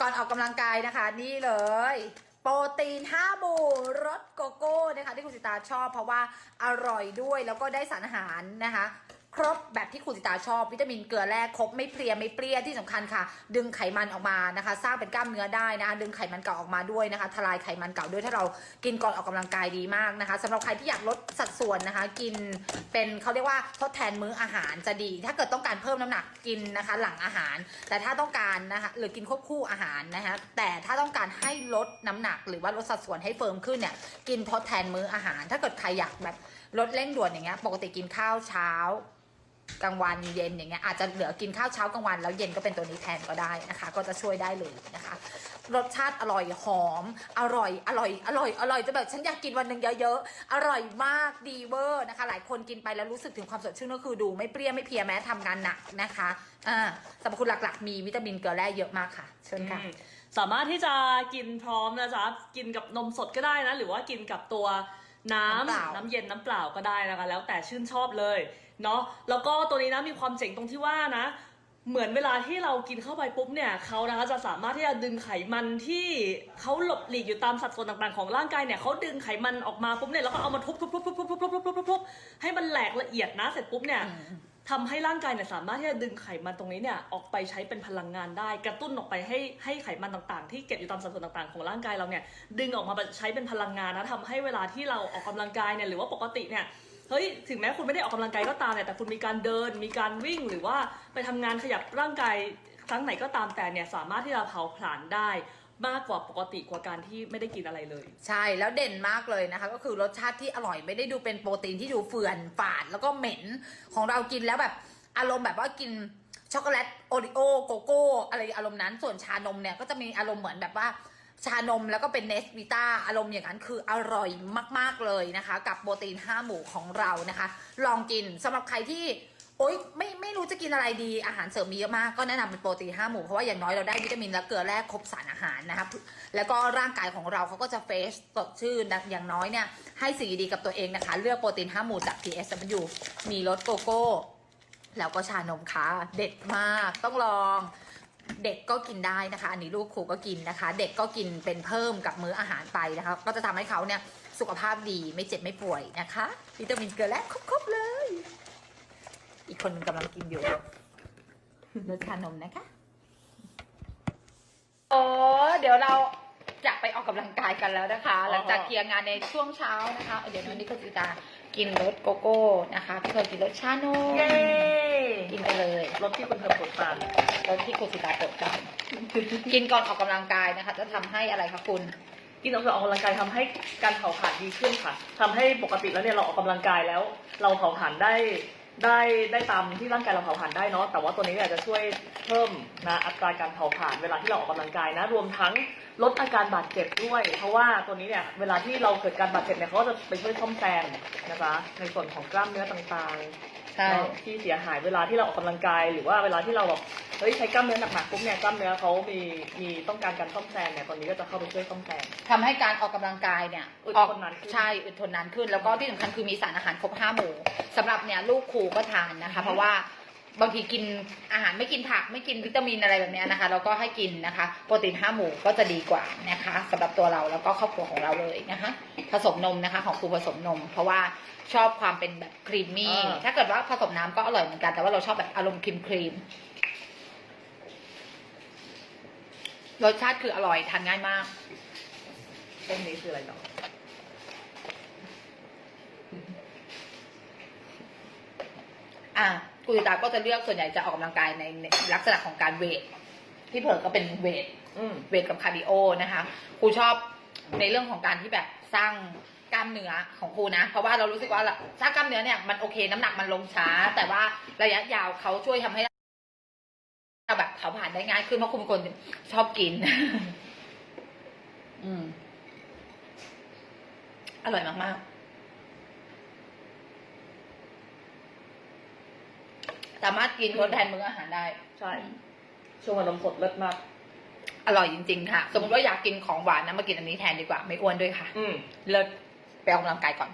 ก่อนออกกำลังกายนะคะ นี่เลย โปรตีน5บูรสโกโก้นะคะที่คุณสิตาชอบเพราะว่าอร่อยด้วยแล้วก็ได้สารอาหารนะคะ แบบที่คุณสิตาชอบ วิตามินเกลือแร่ครบไม่เพลียไม่เปรี้ยที่สำคัญค่ะ ดึงไขมันออกมานะคะ สร้างเป็นกล้ามเนื้อได้นะคะดึงไขมันเก่าออกมาด้วยนะคะ ทลายไขมันเก่าด้วยถ้าเรากินก่อนออกกำลังกายดีมากนะคะสำหรับใครที่อยากลดสัดส่วนนะคะ กินเป็นเขาเรียกว่าทดแทนมื้ออาหารจะดี ถ้าเกิดต้องการเพิ่มน้ำหนักกินนะคะ หลังอาหาร แต่ถ้าต้องการนะคะหรือกินควบคู่อาหารนะคะแต่ถ้าต้องการให้ลดน้ำหนัก หรือว่าลดสัดส่วนให้เฟิร์มขึ้นเนี่ยกินทดแทนมื้ออาหาร ถ้าเกิดใครอยากแบบลดเร่งด่วนอย่างเงี้ยปกติกินข้าวเช้า กลางวันเย็นอย่างเงี้ยอาจจะเหลือกินข้าวเช้ากลางวัน แล้วเย็นก็เป็นตัวนี้แทนก็ได้นะคะ ก็จะช่วยได้เลยนะคะ รสชาติอร่อยหอม อร่อยอร่อยอร่อยอร่อยจะแบบฉันอยากกินวันหนึ่งเยอะๆอร่อยมากดีเวอร์นะคะ หลายคนกินไปแล้วรู้สึกถึงความสดชื่นก็คือดูไม่เปรี้ยไม่เพลียแม้ทำงานหนักนะคะอ่าสรรพคุณหลักๆ มีวิตามินเกลือแร่เยอะมากค่ะ เชิญค่ะอืมสามารถที่จะกินพร้อมนะจ๊ะกินกับนมสดก็ได้นะ หรือว่ากินกับตัวน้ำน้ำเปล่าน้ำเย็นน้ำเปล่าก็ได้นะคะ แล้วแต่ชื่นชอบเลย เนาะแล้วก็ตัวนี้นะมีความเจ๋งตรงที่ว่านะ เหมือนเวลาที่เรากินเข้าไปปุ๊บเนี่ยเขานะคะจะสามารถที่จะดึงไขมันที่เขาหลบหลีกอยู่ตามสัดส่วนต่างๆของร่างกายเนี่ยเขาดึงไขมันออกมาปุ๊บเนี่ยแล้วก็เอามาทุบๆๆๆๆๆๆๆให้มันแหลกละเอียดนะเสร็จปุ๊บเนี่ยทำให้ร่างกายเนี่ยสามารถที่จะดึงไขมันตรงนี้เนี่ยออกไปใช้เป็นพลังงานได้ กระตุ้นออกไปให้ให้ไขมันต่างๆ ที่เก็บอยู่ตามสัดส่วนต่างๆ ของร่างกายเราเนี่ยดึงออกมาใช้เป็นพลังงานนะทำให้เวลาที่เราออกกำลังกายเนี่ยหรือว่าปกติเนี่ย เฮ้ยถึงแม้คุณไม่ได้ออกกำลังกายก็ตามเนี่ยแต่คุณมีการเดิน มีการวิ่งหรือว่าไปทำงานขยับร่างกายครั้งไหนก็ตามแต่เนี่ยสามารถที่จะเผาผลาญได้มากกว่าปกติกว่าการที่ไม่ได้กินอะไรเลย ใช่แล้วเด่นมากเลยนะคะ ก็คือรสชาติที่อร่อยไม่ได้ดูเป็นโปรตีนที่ดูเฟื่อนฝาดแล้วก็เหม็นของเรากินแล้วแบบอารมณ์แบบว่ากินช็อกโกแลตโอริโอโกโก้อะไรอารมณ์นั้นส่วนชานมเนี่ยก็จะมีอารมณ์เหมือนแบบว่า ชานมแล้วก็เป็นเนสวิต้าอารมณ์อย่างนั้นคืออร่อยมาก ๆ เลยนะคะ กับโปรตีน 5 หมู่ของเรานะคะ ลองกินสำหรับใครที่โอ๊ยไม่ไม่รู้จะกินอะไรดีอาหารเสริมมีเยอะมากก็แนะนำเป็นโปรตีน5หมู่เพราะว่าอย่างน้อยเราได้วิตามินและเกลือแร่ครบสารอาหารนะคะแล้วก็ร่างกายของเราเขาก็จะเฟชสดชื่นอย่างน้อยเนี่ยให้สิ่งดีๆกับตัวเองนะคะ เลือกโปรตีน5หมู่จาก PSW มีรสโกโก้ แล้วก็ชานมค่ะเด็ดมากต้องลอง เด็กก็กินได้นะคะ อันนี้ลูกครูก็กินนะคะ เด็กก็กินเป็นเพิ่มกับมื้ออาหารไปนะคะ ก็จะทำให้เขาเนี่ยสุขภาพดีไม่เจ็บไม่ป่วยนะคะ วิตามินเกลือแร่ครบๆเลย อีกคนหนึงกำลังกินอยู่รสชานมนะคะโอ้เดี๋ยวเราจะไปออกกำลังกายกันแล้วนะคะ หลังจากเคลียร์งานในช่วงเช้านะคะ เดี๋ยวนี้คุณจิตา กินรสโกโก้นะคะ พี่เคยกินรสชานมเย้กินไปเลยรถที่คุณเธอปวดตารสที่คุณจิตาเปิดกันกินก่อนออกกำลังกายนะคะ จะทำให้อะไรคะคุณกินออกกำลังกายทำให้การเผาผลาญดีขึ้นค่ะทำให้ปกติแล้วเนี่ยเราออกกำลังกายแล้ว เราเผาผลาญได้ ได้ได้ตามที่ร่างกายเราเผาผลาญได้เนาะแต่ว่าตัวนี้เนี่ยจะช่วยเพิ่มนะอัตราการเผาผลาญเวลาที่เราออกกำลังกายนะ รวมทั้งลดอาการบาดเจ็บด้วย เพราะว่าตัวนี้เนี่ยเวลาที่เราเกิดการบาดเจ็บเนี่ยเขาก็จะไปช่วยซ่อมแซมนะคะในส่วนของกล้ามเนื้อต่างๆ ใช่ เนาะที่เสียหายเวลาที่เราออกกำลังกาย หรือว่าเวลาที่เราแบบเฮ้ยใช้กล้ามเนื้อหนักๆปุ๊บเนี่ยกล้ามเนื้อเขามีมีต้องการการซ่อมแซมเนี่ยตอนนี้ก็จะเข้าไปช่วยซ่อมแซม ทำให้การออกกำลังกายเนี่ยอึดออกทนนานขึ้น ใช่อึดทนนานขึ้น แล้วก็ที่สำคัญคือมีสารอาหารครบห้าหมู่สำหรับเนี่ยลูกครูก็ทานนะคะ เพราะว่าบางทีกินอาหารไม่กินผักไม่กินวิตามินอะไรแบบเนี้ยนะคะเราก็ให้กินนะคะ โปรตีนห้าหมู่ก็จะดีกว่านะคะสำหรับตัวเราแล้วก็ครอบครัวของเราเลยนะคะ ผสมนมนะคะของครูผสมนม เพราะว่าชอบความเป็นแบบครีมมี่ อ่า ถ้าเกิดว่าผสมน้ำก็อร่อยเหมือนกัน แต่ว่าเราชอบแบบอารมณ์ครีมครีมรสชาติคืออร่อยทานง่ายมาก เส้นนี้คืออะไรเนาะอะกุยตาก็จะเลือกส่วนใหญ่จะออกกำลังกายในในลักษณะของการเวทที่เผิร์ก็เป็นเวท อืม เวทกับคาร์ดิโอนะคะ ครูชอบ ในเรื่องของการที่แบบสร้างกล้ามเนื้อของครูนะ เพราะว่าเรารู้สึกว่าสร้างกล้ามเนื้อเนี่ยมันโอเค น้ำหนักมันลงช้า แต่ว่าระยะยาวเขาช่วยทำให้เราแบบเผาผ่านได้ง่ายขึ้นเพราะครูเป็นคนชอบกิน อืม อร่อยมากๆ สามารถกินทดแทนมื้ออาหารได้ ใช่ช่วงวันนมสดเลิศมาก อร่อยจริง ๆ ค่ะ สมมติว่าอยากกินของหวานนะมากินอันนี้แทนดีกว่า ไม่อ้วนด้วยค่ะ อืม เลิศไปออกกำลังกายก่อน